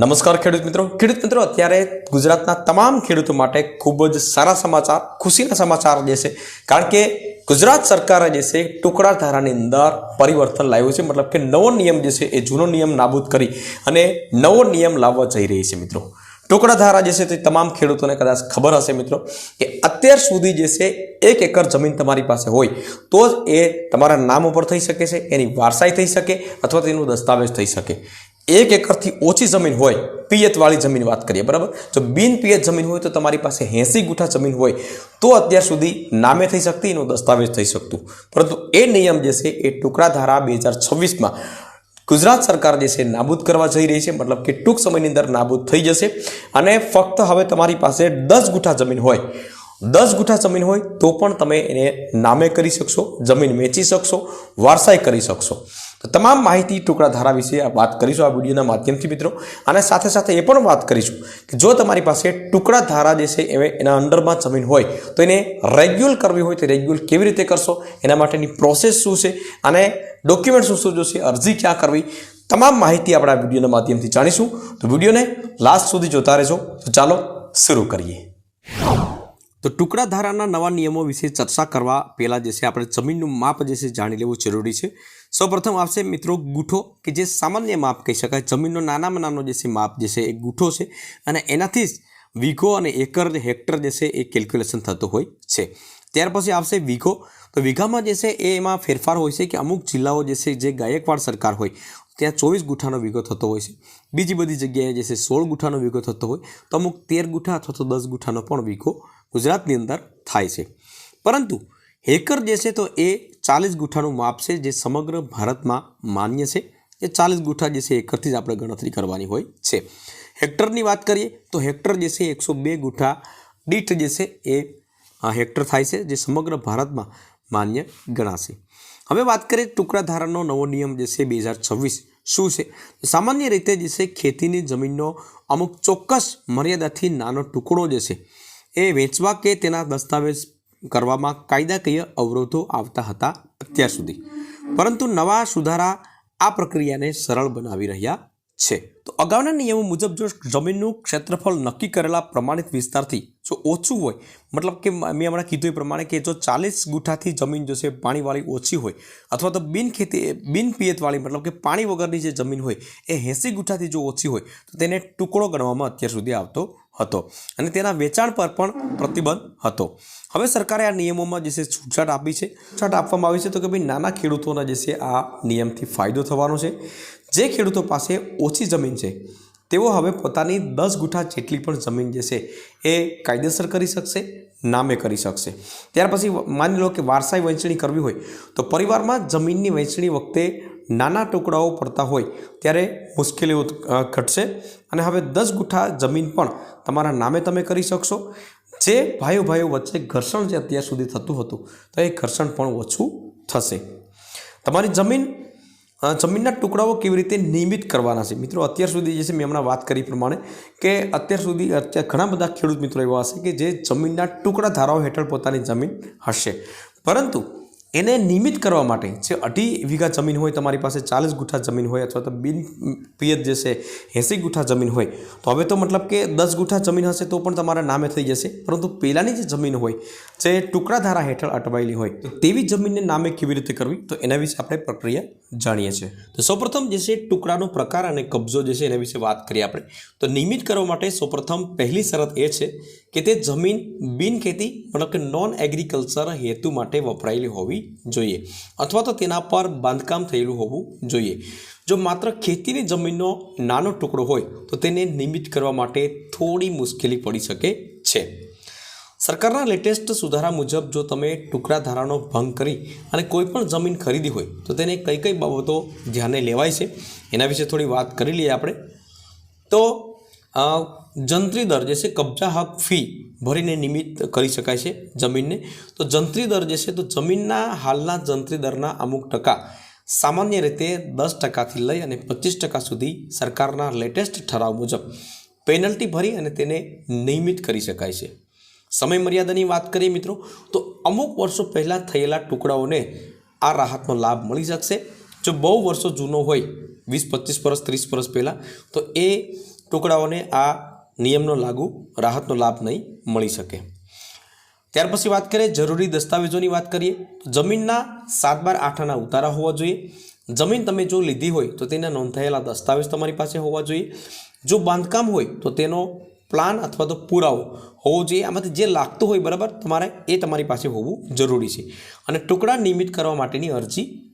નમસ્કાર ખેડૂત મિત્રો. ખેડૂત મિત્રો, અત્યારે ગુજરાતના તમામ ખેડૂતો માટે ખૂબ જ સારા સમાચાર, ખુશીના સમાચાર જે છે કારણ કે ગુજરાત સરકારે જે છે ટુકડા ધારાની અંદર પરિવર્તન લાવ્યું છે. મતલબ કે નવો નિયમ જે છે, એ જૂનો નિયમ નાબૂદ કરી અને નવો નિયમ લાવવા જઈ રહી છે મિત્રો. ટુકડા ધારા જે છે, તે તમામ ખેડૂતોને કદાચ ખબર હશે મિત્રો, કે અત્યાર સુધી જે છે, એક એકર જમીન તમારી પાસે હોય, તો જ એ તમારા નામ ઉપર થઈ શકે છે, એની વારસાઈ થઈ શકે, અથવા તેનું દસ્તાવેજ થઈ શકે. એક એકરથી ઓછી જમીન હોય, પિયતવાળી જમીન વાત કરીએ, બરાબર? જો બિન પિયત જમીન હોય તો તમારી પાસે એંસી ગુઠા જમીન હોય, તો અત્યાર સુધી નામે થઈ શકતી, એનો દસ્તાવેજ થઈ શકતું. પરંતુ એ નિયમ જે છે, એ ટુકડા ધારા બે હજાર છવ્વીસમાં ગુજરાત સરકાર જે છે, નાબૂદ કરવા જઈ રહી છે, મતલબ કે ટૂંક સમયની અંદર નાબૂદ થઈ જશે. અને ફક્ત હવે તમારી પાસે દસ ગુઠા જમીન હોય. દસ ગુઠા જમીન હોય તો પણ તમે એને નામે કરી શકશો, જમીન વેચી શકશો, વારસાઈ કરી શકશો. તો તમામ માહિતી, ટુકડા, ધારા વિશે વાત કરીશું આ વિડીયોના માધ્યમથી મિત્રો. અને સાથે સાથે એ પણ વાત કરીશું કે જો તમારી પાસે ટુકડા, ધારા જે છે એ એના અંડરમાં જમીન હોય, તો એને રેગ્યુલ કરવી હોય તો રેગ્યુલ કેવી રીતે કરશો? એના માટેની પ્રોસેસ શું છે? અને ડોક્યુમેન્ટ શું શું જોશે? અરજી ક્યાં કરવી? તમામ માહિતી આપણે આ વિડીયોના માધ્યમથી જાણીશું. તો વિડીયોને લાસ્ટ સુધી જોતા રહેજો. તો ચાલો, શરૂ કરીએ. તો ટુકડા ધારાના નવા નિયમો વિશે ચર્ચા કરવા પહેલાં જે છે આપણે જમીનનું માપ જે છે જાણી લેવું જરૂરી છે. સૌપ્રથમ આવશે મિત્રો ગુઠો, કે જે સામાન્ય માપ કહી શકાય. જમીનનો નાનામાં નાનો જે છે માપ જે છે એ ગુઠો છે અને એનાથી જ વીઘો અને એકર હેક્ટર જે છે એ કેલ્ક્યુલેશન થતું હોય છે. ત્યાર પછી આવશે વીઘો. તો વીઘામાં જે છે એ એમાં ફેરફાર હોય છે કે અમુક જિલ્લાઓ જે છે જે ગાયકવાડ સરકાર હોય ત્યાં ચોવીસ ગુઠ્ઠાનો વીઘો થતો હોય છે. બીજી બધી જગ્યાએ જે છે સોળ ગુઠ્ઠાનો વીઘો થતો હોય, તો અમુક તેર ગુઠ્ઠા અથવા તો દસ ગુઠ્ઠાનો પણ વીઘો ગુજરાતની અંદર થાય છે. પરંતુ હેકર જે છે તો એ ચાલીસ ગુઠ્ઠાનું માપ છે, જે સમગ્ર ભારતમાં માન્ય છે. એ ચાલીસ ગુઠ્ઠા જે છે એકરથી જ આપણે ગણતરી કરવાની હોય છે. હેક્ટરની વાત કરીએ, તો હેક્ટર જે છે એકસો બે ગુઠ્ઠા દીઠ જે છે એ હેક્ટર થાય છે, જે સમગ્ર ભારતમાં માન્ય ગણાશે. હવે વાત કરીએ ટુકડા ધારાનો નવો નિયમ જે છે બે હજાર છવ્વીસ શું છે? સામાન્ય રીતે જે છે, ખેતીની જમીનનો અમુક ચોક્કસ મર્યાદાથી નાનો ટુકડો જે છે, એ વેચવા કે તેના દસ્તાવેજ કરવામાં કાયદાકીય અવરોધો આવતા હતા અત્યાર સુધી. પરંતુ નવા સુધારા આ પ્રક્રિયાને સરળ બનાવી રહ્યા છે. તો અગાઉના નિયમો મુજબ જો જમીનનું ક્ષેત્રફળ નક્કી કરેલા પ્રમાણિત વિસ્તારથી જો ઓછું હોય, મતલબ કે મેં હમણાં કીધું એ પ્રમાણે કે જો ચાલીસ ગુઠાથી જમીન જો છે પાણીવાળી ઓછી હોય, અથવા તો બિન ખેતી, બિન પિયતવાળી મતલબ કે પાણી વગરની જે જમીન હોય, એ એંસી ગુઠાથી જો ઓછી હોય, તો તેને ટુકડો ગણવામાં અત્યાર સુધી આવતો હતો. અને તેના વેચાણ પર પણ પ્રતિબંધ હતો. હવે સરકારે આ નિયમોમાં જે છે છૂટછાટ આપી છે. છૂટછાટ આપવામાં આવી છે તો કે ભાઈ નાના ખેડૂતોના જે છે આ નિયમથી ફાયદો થવાનો છે. જે ખેડૂતો પાસે ઓછી જમીન છે, તેઓ હવે પોતાની દસ ગુઠા જેટલી પણ જમીન જે છે એ કાયદેસર કરી શકશે, નામે કરી શકશે. ત્યાર પછી માની લો કે વારસાઈ વહેંચણી કરવી હોય તો પરિવારમાં જમીનની વહેંચણી વખતે નાના ટુકડાઓ પડતા હોય ત્યારે મુશ્કેલીઓ ઘટશે. અને હવે દસ ગુઠા જમીન પણ તમારા નામે તમે કરી શકશો. જે ભાઈઓ ભાઈઓ વચ્ચે ઘર્ષણ જે અત્યાર સુધી થતું હતું, તો એ ઘર્ષણ પણ ઓછું થશે. તમારી જમીન જમીનના ટુકડાઓ કેવી રીતે નિયમિત કરવાના છે? મિત્રો, અત્યાર સુધી જે છે, મેં હમણાં વાત કરી પ્રમાણે કે અત્યાર સુધી અત્યારે ઘણા બધા ખેડૂત મિત્રો એવા હશે કે જે જમીનના ટુકડા ધારાઓ હેઠળ પોતાની જમીન હશે. પરંતુ એને નિયમિત કરવા માટે જે અઢી વીઘા જમીન હોય, તમારી પાસે ચાલીસ ગુઠા જમીન હોય અથવા તો બિન પિયત જે છે, એંસી ગુઠા જમીન હોય, તો હવે તો મતલબ કે દસ ગુઠા જમીન હશે તો પણ તમારા નામે થઈ જશે. પરંતુ પહેલાંની જે જમીન હોય, જે ટુકડા ધારા હેઠળ અટવાયેલી હોય, તેવી જમીનને નામે કેવી રીતે કરવી? તો એના વિશે આપણે પ્રક્રિયા જાણીએ છીએ. તો સૌપ્રથમ જે છે, ટુકડાનો પ્રકાર અને કબજો જે છે, એના વિશે વાત કરીએ આપણે. તો નિયમિત કરવા માટે સૌપ્રથમ પહેલી શરત એ છે કે તે જમીન બિન ખેતી, મતલબ કે નોન એગ્રીકલ્ચર હેતુ માટે વપરાયેલી હોવી જોઈએ અથવા તો તેના પર બાંધકામ થયેલું હોવું જોઈએ. જો માત્ર ખેતીની જમીનનો નાનો ટુકડો હોય, તો તેને નિયમિત કરવા માટે થોડી મુશ્કેલી પડી શકે છે. સરકારના લેટેસ્ટ સુધારા મુજબ જો તમે ટુકડા ધારાનો ભંગ કરી અને કોઈ પણ જમીન ખરીદી હોય, તો તેને કઈ કઈ બાબતો ધ્યાને લેવાય છે? એના વિશે થોડી વાત કરી લઈએ આપણે. તો જંત્રી દર જે છે કબજા હક ફી ભરીને નિમિત્ત કરી શકાય છે જમીનને. તો જંત્રી દર જે છે તો જમીનના હાલના જંત્રી દરના અમુક ટકા સામાન્ય રીતે દસ ટકાથી લઈ અને પચીસ ટકા સુધી સરકારના લેટેસ્ટ ઠરાવ મુજબ પેનલ્ટી ભરી અને તેને નિયમિત કરી શકાય છે. સમય મર્યાદાની વાત કરીએ મિત્રો, તો અમુક વર્ષો પહેલાં થયેલા ટુકડાઓને આ રાહતનો લાભ મળી શકશે. જો બહુ વર્ષો જૂનો હોય, વીસ, પચીસ વર્ષ, ત્રીસ વર્ષ પહેલાં, તો એ ટુકડાઓને આ નિયમનો લાગુ, રાહતનો લાભ નહીં મળી શકે. ત્યાર પછી વાત કરીએ જરૂરી દસ્તાવેજોની વાત કરીએ. જમીનના સાત બાર આઠના ઉતારા હોવા જોઈએ. જમીન તમે જો લીધી હોય તો તેના નોંધાયેલા દસ્તાવેજ તમારી પાસે હોવા જોઈએ. જો બાંધકામ હોય તો તેનો પ્લાન અથવા તો પુરાવો હોવો જોઈએ. આમાંથી જે લાગતું હોય બરાબર તમારે એ તમારી પાસે હોવું જરૂરી છે. અને ટુકડા નિયમિત કરવા માટેની અરજી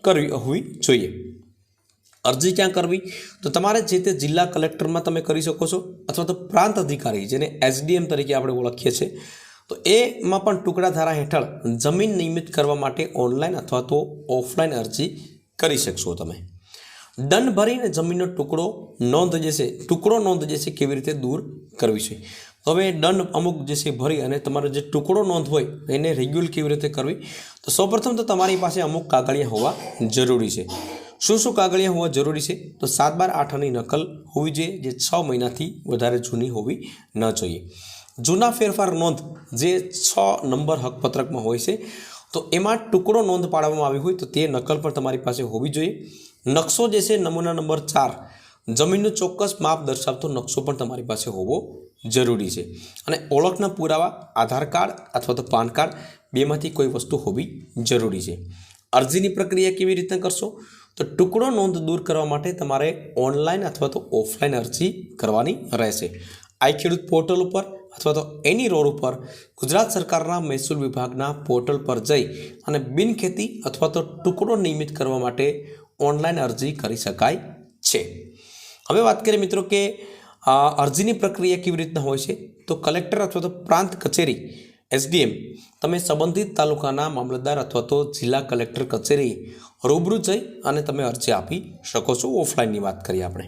કરવી હોવી જોઈએ. અરજી ક્યાં કરવી? તો તમારે જે તે જિલ્લા કલેક્ટરમાં તમે કરી શકો છો અથવા તો પ્રાંત અધિકારી, જેને એસડીએમ તરીકે આપણે ઓળખીએ છીએ, તો એમાં પણ ટુકડા ધારા હેઠળ જમીન નિયમિત કરવા માટે ઓનલાઈન અથવા તો ઓફલાઈન અરજી કરી શકશો તમે. દંડ ભરીને જમીનનો ટુકડો નોંધ જે છે, ટુકડો નોંધ જે છે કેવી રીતે દૂર કરવી છે? હવે દંડ અમુક જે છે ભરી અને તમારો જે ટુકડો નોંધ હોય, એને રેગ્યુલર કેવી રીતે કરવી? તો સૌપ્રથમ તો તમારી પાસે અમુક કાગળિયા હોવા જરૂરી છે. શું શું કાગળિયા હોવા જરૂરી છે? તો સાત બાર આઠની નકલ હોવી જોઈએ, જે છ મહિનાથી વધારે જૂની હોવી ન જોઈએ. જૂના ફેરફાર નોંધ, જે છ નંબર હકપત્રકમાં હોય છે, તો એમાં ટુકડો નોંધ પાડવામાં આવી હોય તો તે નકલ પણ તમારી પાસે હોવી જોઈએ. નકશો જે છે, નમૂના નંબર ચાર, જમીનનું ચોક્કસ માપ દર્શાવતો નકશો પણ તમારી પાસે હોવો જરૂરી છે. અને ઓળખના પુરાવા, આધાર કાર્ડ અથવા તો પાન કાર્ડ, બેમાંથી કોઈ વસ્તુ હોવી જરૂરી છે. અરજીની પ્રક્રિયા કેવી રીતે કરશો? તો ટુકડો નોંધ દૂર કરવા માટે તમારે ઓનલાઈન અથવા તો ઓફલાઈન અરજી કરવાની રહેશે. આઈ ખેડૂત પોર્ટલ ઉપર અથવા તો એની રોડ ઉપર ગુજરાત સરકારના મહેસૂલ વિભાગના પોર્ટલ પર જઈ અને બિનખેતી અથવા તો ટુકડો નિયમિત કરવા માટે ઓનલાઈન અરજી કરી શકાય છે. હવે વાત કરીએ મિત્રો કે અરજીની પ્રક્રિયા કેવી રીતના હોય છે? તો કલેક્ટર અથવા તો પ્રાંત કચેરી, એસડીએમ, તમે સંબંધિત તાલુકાના મામલતદાર અથવા તો જિલ્લા કલેક્ટર કચેરી રૂબરૂ જઈ અને તમે અરજી આપી શકો છો. ઓફલાઈનની વાત કરીએ આપણે.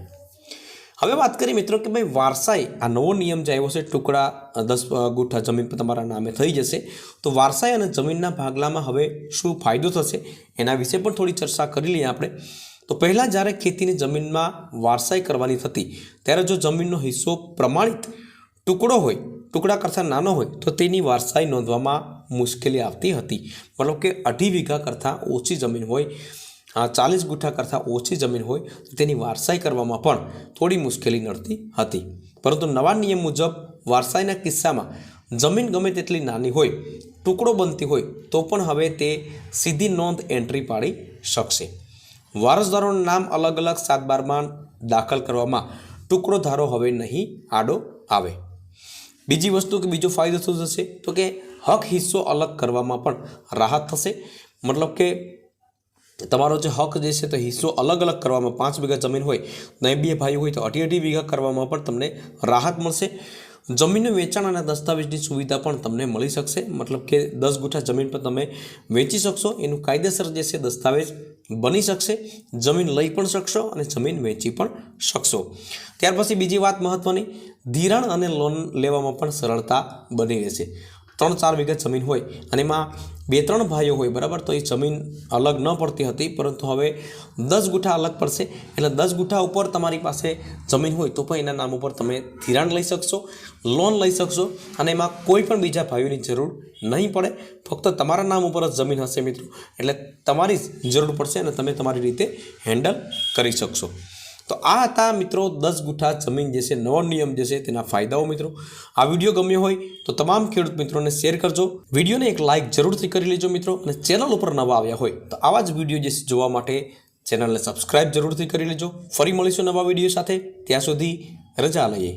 હવે વાત કરીએ મિત્રો કે ભાઈ વારસાઈ, આ નવો નિયમ જે આવ્યો છે, ટુકડા દસ ગુઠા જમીન પર તમારા નામે થઈ જશે. તો વારસાઈ અને જમીનના ભાગલામાં હવે શું ફાયદો થશે એના વિશે પણ થોડી ચર્ચા કરી લઈએ આપણે. તો પહેલાં જ્યારે ખેતીની જમીનમાં વારસાઈ કરવાની થતી, ત્યારે જો જમીનનો હિસ્સો પ્રમાણિત ટુકડો હોય, ટુકડા કરતાં નાનો હોય, તો તેની વારસાઈ નોંધવામાં મુશ્કેલી આવતી હતી. મતલબ કે અઢી વીઘા કરતાં ઓછી જમીન હોય આ ચાલીસ ગુઠા કરતાં ઓછી જમીન હોય, તો તેની વારસાઈ કરવામાં પણ થોડી મુશ્કેલી નડતી હતી. પરંતુ નવા નિયમ મુજબ વારસાઈના કિસ્સામાં જમીન ગમે તેટલી નાની હોય, ટુકડો બનતી હોય, તો પણ હવે તે સીધી નોંધ એન્ટ્રી પાડી શકશે. વારસદારોનું નામ અલગ અલગ સાત બારમાં દાખલ કરવામાં ટુકડો ધારો હવે નહીં આડો આવે. બીજી વસ્તુ કે બીજો ફાયદો શું થશે? તો કે હક હિસ્સો અલગ કરવામાં પણ રાહત થશે. મતલબ કે તમારો જે હક જે છે તો હિસ્સો અલગ અલગ કરવામાં, પાંચ વીઘા જમીન હોય, ને બે ભાઈઓ હોય તો અઢી અઢી વીઘા કરવામાં પણ તમને રાહત મળશે. જમીનનું વેચાણ અને દસ્તાવેજની સુવિધા પણ તમને મળી શકશે. મતલબ કે દસ ગુઠા જમીન પર તમે વેચી શકશો. એનું કાયદેસર જે છે દસ્તાવેજ બની શકશે. જમીન લઈ પણ શકશો અને જમીન વેચી પણ શકશો. ત્યાર પછી બીજી વાત મહત્ત્વની ધિરાણ અને લોન લેવામાં પણ સરળતા બની રહેશે. ત્રણ ચાર વીઘા જમીન હોય અને એમાં બે ત્રણ ભાઈઓ હોય, બરાબર? તો એ જમીન અલગ ન પડતી હતી, પરંતુ હવે દસ ગુઠા અલગ પડશે. એટલે દસ ગુઠા ઉપર તમારી પાસે જમીન હોય તો પણ એના નામ ઉપર તમે ધિરાણ લઈ શકશો, લોન લઈ શકશો અને એમાં કોઈ પણ બીજા ભાઈઓની જરૂર નહીં પડે. ફક્ત તમારા નામ ઉપર જ જમીન હશે મિત્રો. એટલે તમારી જ જરૂર પડશે અને તમે તમારી રીતે હેન્ડલ કરી શકશો. તો આ હતા મિત્રો દસ ગુઠા જમીન જે છે, નવો નિયમ જે છે, તેના ફાયદાઓ મિત્રો. આ વીડિયો ગમ્યો હોય તો તમામ ખેડૂત મિત્રોને શેર કરજો. વિડીયોને એક લાઇક જરૂરથી કરી લેજો મિત્રો અને ચેનલ ઉપર નવા આવ્યા હોય તો આવા જ વીડિયો જે જોવા માટે ચેનલને સબસ્ક્રાઇબ જરૂરથી કરી લેજો. ફરી મળીશું નવા વીડિયો સાથે. ત્યાં સુધી રજા લઈએ.